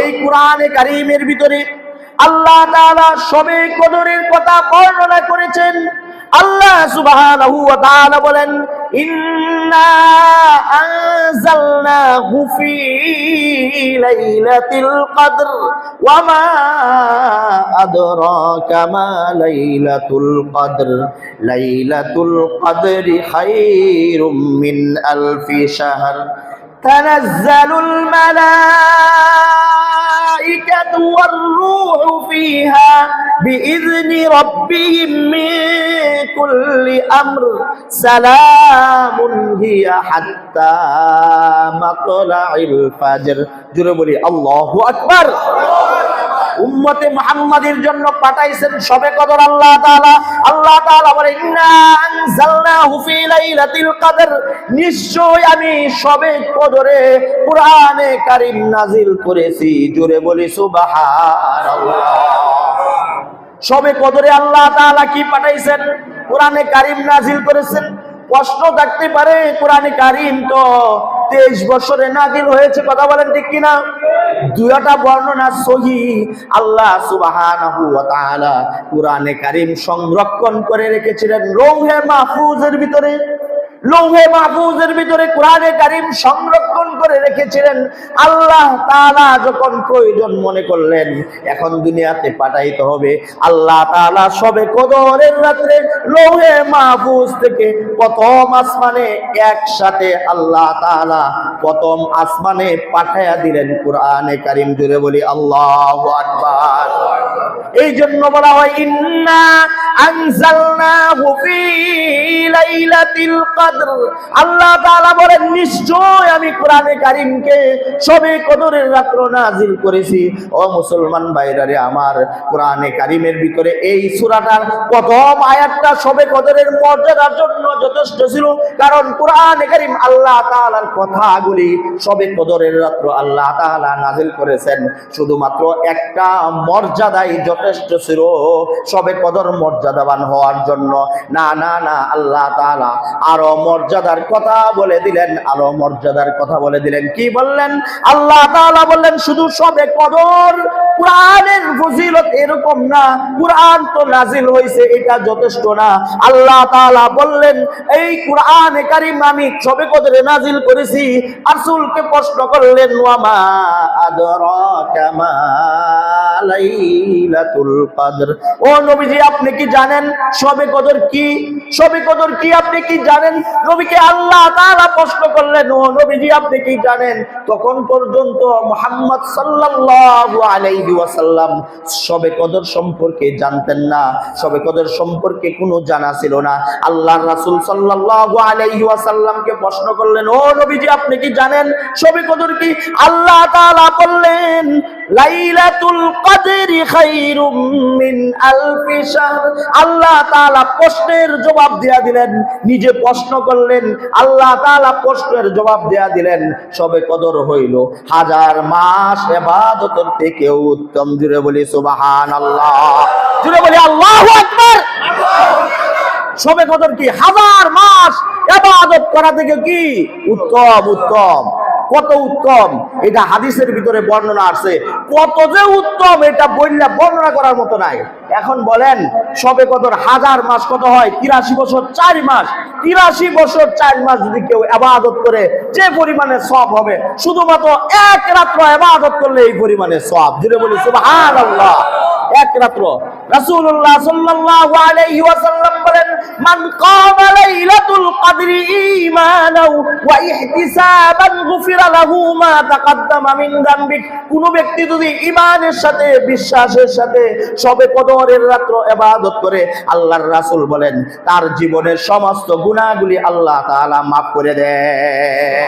এই কোরআনে কারিমের ভিতরে আল্লাহ সবে কদরের কথা বর্ণনা করেছেন। আল্লাহ বলেন ইন্না আলফি تنزل الملائكة والروح فيها بإذن ربهم من كل أمر سلام هي حتى مطلع الفجر جربوا الله أكبر উম্মতে মুহাম্মাদের জন্য পাঠাইছেন সবে কদর আল্লাহ তাআলা আল্লাহ তাআলা নিশ্চয় আমি সবে কদরে নাজিল করেছি। জোরে বলি, সুবহানাল্লাহ। সবে কদরে আল্লাহ তাআলা কি পাঠাইছেন? কোরআনে কারীম নাজিল করেছেন। প্রশ্ন থাকতে পারে, কোরআনে কারীম তো তেইশ বছরে নাজিল হয়েছে, কথা বলেন ঠিক কিনা? দুয়াটা বর্ণনা সহি। আল্লাহ সুবহানাহু তাআলা কোরআনে কারীম সংরক্ষণ করে রেখেছিলেন লৌহে মাহফুজের ভিতরে। লৌহে মাহফুজের ভিতরে কোরআনে কারীম সংরক্ষণ করে রেখেছিলেন, আল্লাহ তাআলা যখন প্রয়োজন মনে করলেন, এখন দুনিয়াতে পাঠাইতে হবে। আল্লাহ তাআলা সবে কদরের রাত্রে লৌহে মাহফুজ থেকে প্রথম আসমানে একসাথে আল্লাহ তাআলা প্রথম আসমানে পাঠাইয়া দিলেন, কোরআনে কারীম জুড়ে বলি, আল্লাহু আকবার। এই জন্য বলা হয়, ইন্না আনজালনাহু ফি লাইলাতিল কদর। আল্লাহ তাআলা বলেন, নিশ্চয় আমি কোরআনে কারীমকে কদরের রাত্র করেছি। ও মুসলমান আমার, কোরআনে কারীমের ভিতরে এই সূরাটার প্রথম আয়াতটা কদরের মর্যাদার জন্য যথেষ্ট ছিল। কারণ কোরআনে কারীম আল্লাহ তাআলার কথাগুলি সবে কদরের রাত্র আল্লাহ তাআলা নাজিল করেছেন। শুধুমাত্র একটা মর্যাদাই যথেষ্ট ছিল। সবে কদর মর্যাদাবান হওয়ার জন্য। না না না, আল্লাহ তাআলা আরও মর্যাদার কথা বলে দিলেন, আরও মর্যাদার কথা বলে দিলেন। কি বললেন? আল্লাহ তাআলা বললেন, শুধু সবে কদর, কোরআনের ফজিলত এরকম না। কোরআন তো নাজিল হয়েছে এটা যথেষ্ট না। আল্লাহ তাআলা বললেন, এই কোরআনে কারীম আমি সবে কদরে নাজিল করেছি। রাসূলকে প্রশ্ন করলেন ওয়ামা লাইলাতুল কদর। ও নবীজি আপনি কি জানেন শবে কদর কি? সবে কদর কি আপনি কি জানেন? নবীকে আল্লাহ তাআলা প্রশ্ন করলেন, ও নবীজি, আপনি কি জানেন? তখন পর্যন্ত মুহাম্মদ সাল্লাল্লাহু আলাইহি ওয়াসাল্লাম সবে কদর সম্পর্কে জানতেন না। সবে কদর সম্পর্কে কোনো জানা ছিল না। আল্লাহর রাসূল সাল্লাল্লাহু আলাইহি ওয়াসাল্লামকে প্রশ্ন করলেন, ও নবীজি, আপনি কি জানেন? সবে কদর কি আল্লাহ তাআলা বললেন, লাইলাতুল কদরি খায়রুম মিন আলফি আল্লাহ তাআলা প্রশ্নের জবাব দেয়া দিলেন, নিজে প্রশ্ন করলেন, আল্লাহ তাআলা প্রশ্নের জবাব দেয়া দিলেন, সবে কদর হইল। হাজার মাস ইবাদতের থেকেও উত্তম, জুড়ে বলি সুবহানাল্লাহ। জুড়ে বলি আল্লাহু সবে কদর কি? হাজার মাস ইবাদত করা থেকে কি? উত্তম উত্তম। কত উত্তম? এটা হাদিসের ভিতরে বর্ণনা আছে কত যে উত্তম, এটা বললে বর্ণনা করার মতো নাই। এখন বলেন, সবে কত হাজার মাস কত হয়? তিরাশি বছর চার মাস। তিরাশি বছর চার মাস যদি কেউ আবাদত করে, যে পরিমাণে সব হবে, শুধুমাত্র এক রাত্র আবাদত করলে এই পরিমাণে সব ধীরে বলি, সুবহানাল্লাহ। এক রাত্র রাসূলুল্লাহ সাল্লাল্লাহু আলাইহি ওয়াসাল্লাম বলেন, মান কামা লাইলাতুল কদরি ঈমানাও ওয়া ইহতিসাবান গুফিরা লাহু মা তাকদ্দামা মিন যামবিক কোন ব্যক্তি যদি ঈমানের সাথে, বিশ্বাসের সাথে সবে কদরের রাত্র ইবাদত করে, আল্লাহর রাসূল বলেন, তার জীবনের সমস্ত গুনাহগুলি আল্লাহ তাআলা মাফ করে দেয়